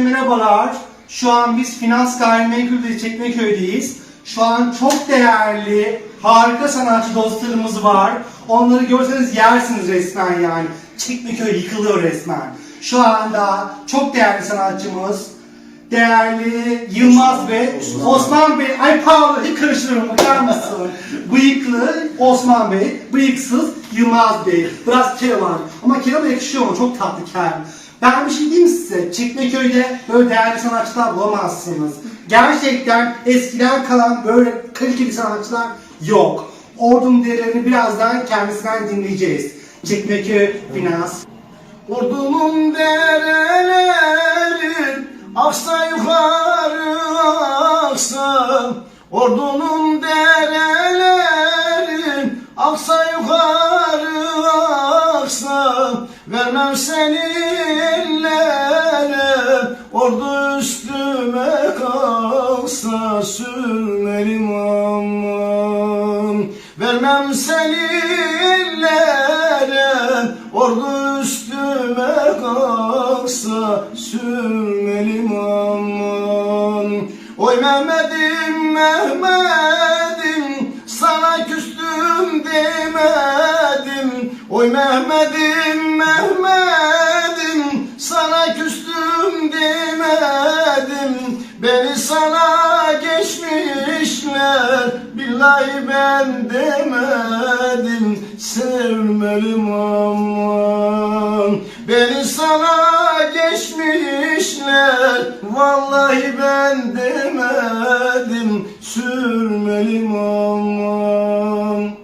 merhabalar. Şu an biz Finans Gayrimenkul'de Çekmeköy'deyiz. Şu an çok değerli, harika sanatçı dostlarımız var. Onları görseniz yersiniz resmen yani. Çekmeköy yıkılıyor resmen. Şu anda çok değerli sanatçımız, değerli Yılmaz Bey, Osman Bey, ay pardon hiç karıştırıyorum bakar mısın? Bıyıklı Osman Bey, bıyıksız Yılmaz Bey. Biraz kere var ama kere yakışıyor mu? Çok tatlı kel. Ben bir şey diyeyim size? Çekmeköy'de böyle değerli sanatçılar bulamazsınız. Gerçekten eskiden kalan böyle kaliteli sanatçılar yok. Ordunun değerlerini birazdan kendisinden dinleyeceğiz. Çekmeköy Finans. Ordunun dereleri aksa yukarı aksa Ordunun dereleri aksa yukarı Vermem seni ellere Ordu üstüme kalksa sürmelim aman. Vermem seni ellere Ordu üstüme kalksa sürmelim aman. Oy Mehmet'im Mehmet'im sana küstüm demedim Oy Mehmet'im Mehmet'im sana küstüm demedim. Beni sana geçmişler billahi ben demedim. Sevmelim aman Beni sana geçmişler Vallahi ben demedim. Sürmelim aman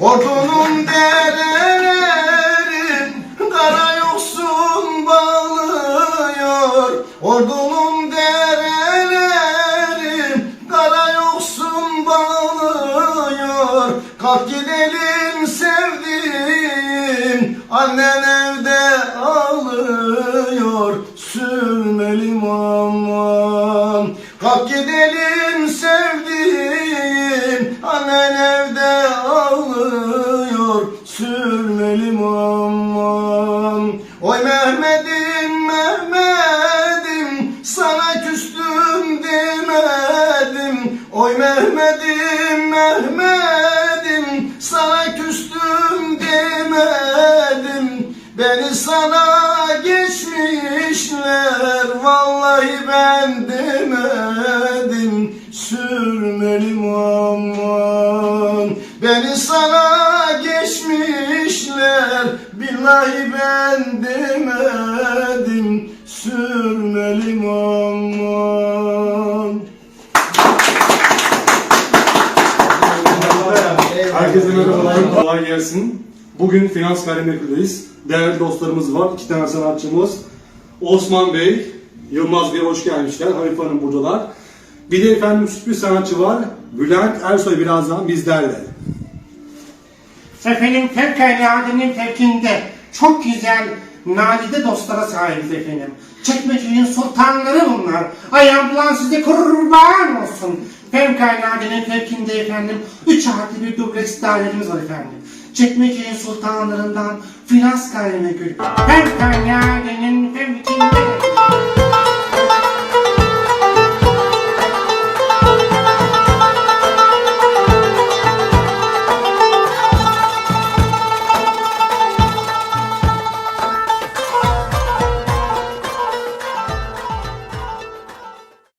Ordunun dereleri Kara yoksun bağlıyor. Ordunun dereleri Kara yoksun bağlıyor. Kalk gidelim sevdiğim Annen evde ağlıyor. Sürmelim aman Kalk gidelim sevdiğim Annen evde Sürmelim aman Oy Mehmet'im Mehmet'im Sana küstüm demedim. Oy Mehmet'im Mehmet'im Sana küstüm demedim. Beni sana geçmişler Vallahi ben demedim. Sürmelim Billahi ben demedim Sürmelim aman Herkese merhabalar, kolay gelsin. Bugün Finans Gayrimenkul'deyiz. Değerli dostlarımız var, iki tane sanatçımız. Osman Bey, Yılmaz Bey hoş gelmişler, Hanife Hanım buradalar. Bir de efendim sürpriz sanatçı var, Bülent Ersoy birazdan bizlerle. Efendim fevkaladenin fevkinde çok güzel nadide dostlara sahibiz efendim. Çekmeköy'ün sultanları bunlar. Ay ambulans size kurban olsun. Fevkaladenin fevkinde efendim. Üç artı bir dubleks dairelerimiz var efendim. Çekmeköy'ün sultanlarından finans gayrimenkul. Fevkaladenin fevkinde.